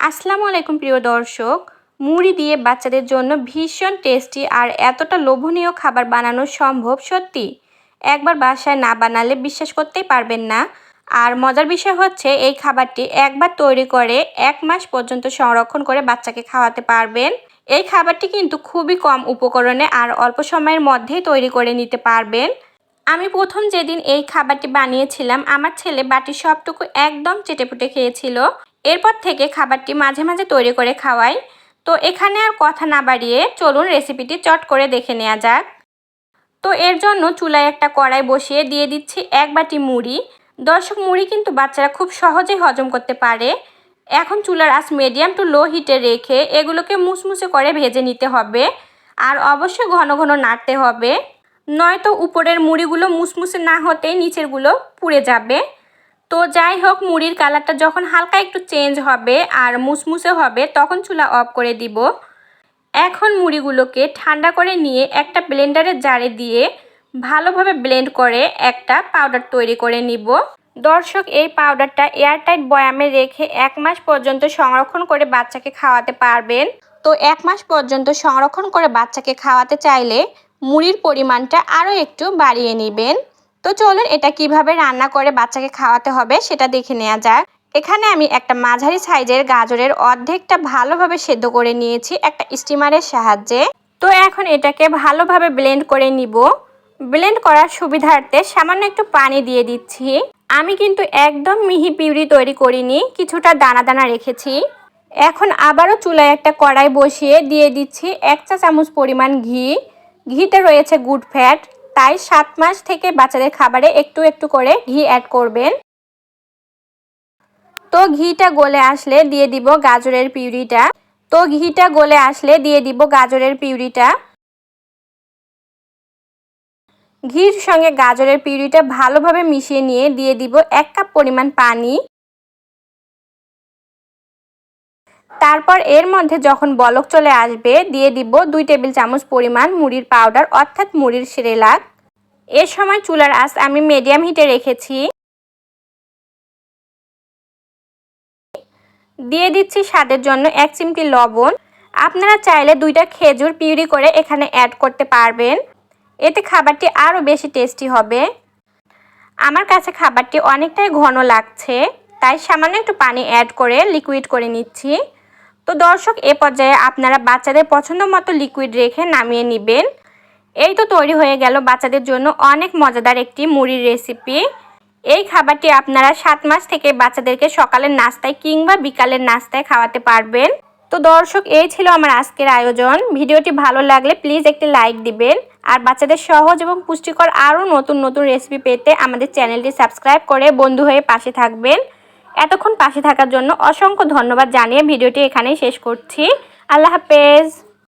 আসসালামু আলাইকুম প্রিয় দর্শক। মুড়ি দিয়ে বাচ্চাদের জন্য ভীষণ টেস্টি আর এতটা লোভনীয় খাবার বানানো সম্ভব সত্যি। একবার বাসায় না বানালে বিশ্বাস করতেই পারবেন না। আর মজার বিষয় হচ্ছে, এই খাবারটি একবার তৈরি করে এক মাস পর্যন্ত সংরক্ষণ করে বাচ্চাকে খাওয়াতে পারবেন। এই খাবারটি কিন্তু খুবই কম উপকরণে আর অল্প সময়ের মধ্যেই তৈরি করে নিতে পারবেন। আমি প্রথম যেদিন এই খাবারটি বানিয়েছিলাম, আমার ছেলে বাটি সবটুকু একদম চেটেপুটে খেয়েছিল। এরপর থেকে খাবারটি মাঝে মাঝে তৈরি করে খাওয়াই। তো এখানে আর কথা না বাড়িয়ে চলুন রেসিপিটি চট করে দেখে নেওয়া যাক। তো এর জন্য চুলায় একটা কড়াই বসিয়ে দিয়ে দিচ্ছি এক বাটি মুড়ি। দর্শক, মুড়ি কিন্তু বাচ্চারা খুব সহজেই হজম করতে পারে। এখন চুলার আঁচ মিডিয়াম টু লো হিটে রেখে এগুলোকে মুসমুসে করে ভেজে নিতে হবে। আর অবশ্যই ঘন ঘন নাড়তে হবে। নয়তো উপরের মুড়িগুলো মুসমুসে না হতেই নিচেরগুলো পুড়ে যাবে। তো যাই হোক, মুড়ির কালারটা যখন হালকা একটু চেঞ্জ হবে আর মুসমুসে হবে, তখন চুলা অফ করে দিব। এখন মুড়িগুলোকে ঠান্ডা করে নিয়ে একটা ব্লেন্ডারের জারে দিয়ে ভালোভাবে ব্লেন্ড করে একটা পাউডার তৈরি করে নিব। দর্শক, এই পাউডারটা এয়ারটাইট বয়ামে রেখে এক মাস পর্যন্ত সংরক্ষণ করে বাচ্চাকে খাওয়াতে পারবেন। তো এক মাস পর্যন্ত সংরক্ষণ করে বাচ্চাকে খাওয়াতে চাইলে মুড়ির পরিমাণটা আরও একটু বাড়িয়ে নেবেন। তো চলুন এটা কীভাবে রান্না করে বাচ্চাকে খাওয়াতে হবে সেটা দেখে নেওয়া যাক। এখানে আমি একটা মাঝারি সাইজের গাজরের অর্ধেকটা ভালোভাবে সেদ্ধ করে নিয়েছি একটা স্টিমারের সাহায্যে। তো এখন এটাকে ভালোভাবে ব্লেন্ড করে নিব। ব্লেন্ড করার সুবিধার্থে সামান্য একটু পানি দিয়ে দিচ্ছি। আমি কিন্তু একদম মিহি পিউরি তৈরি করিনি, কিছুটা দানা দানা রেখেছি। এখন আবারও চুলায় একটা কড়াই বসিয়ে দিয়ে দিচ্ছি এক চা চামচ পরিমাণ ঘি। ঘিতে রয়েছে গুড ফ্যাট। তাই সাত মাস থেকে বাচ্চাদের খাবারে একটু একটু করে ঘি অ্যাড করবেন। তো ঘিটা গলে আসলে দিয়ে দিব গাজরের পিউরিটা। তো ঘিটা গলে আসলে দিয়ে দিব গাজরের পিউরিটা। ঘির সঙ্গে গাজরের পিউরিটা ভালোভাবে মিশিয়ে নিয়ে দিয়ে দিব এক কাপ পরিমাণ পানি। তারপর এর মধ্যে যখন বলক চলে আসবে, দিয়ে দিব দুই টেবিল চামচ পরিমাণ মুড়ির পাউডার অর্থাৎ মুড়ির সেরেলাক। এ সময় চুলার আঁচ আমি মিডিয়াম হিটে রেখেছি। দিয়ে দিচ্ছি স্বাদের জন্য এক চিমটি লবণ। আপনারা চাইলে দুইটা খেজুর পিউরি করে এখানে অ্যাড করতে পারবেন। এতে খাবারটি আরও বেশি টেস্টি হবে। আমার কাছে খাবারটি অনেকটাই ঘন লাগছে, তাই সামান্য একটু পানি অ্যাড করে লিকুইড করে নিচ্ছি। তো দর্শক, এ পর্যায়ে আপনারা বাচ্চাদের পছন্দ মতো লিকুইড রেখে নামিয়ে নেবেন। এই তো তৈরি হয়ে গেল বাচ্চাদের জন্য অনেক মজাদার একটি মুড়ির রেসিপি এই খাবারটি আপনারা সাত মাস থেকে বাচ্চাদেরকে সকালের নাস্তায় কিংবা বিকালের নাস্তায় খাওয়াতে পারবেন। তো দর্শক, এই ছিল আমার আজকের আয়োজন। ভিডিওটি ভালো লাগলে প্লিজ একটি লাইক দিবেন। আর বাচ্চাদের সহজ এবং পুষ্টিকর আরও নতুন নতুন রেসিপি পেতে আমাদের চ্যানেলটি সাবস্ক্রাইব করে বন্ধু হয়ে পাশে থাকবেন। এতক্ষণ পাশে থাকার জন্য অসংখ্য ধন্যবাদ জানিয়ে ভিডিওটি এখানেই শেষ করছি। আল্লাহ হাফেজ।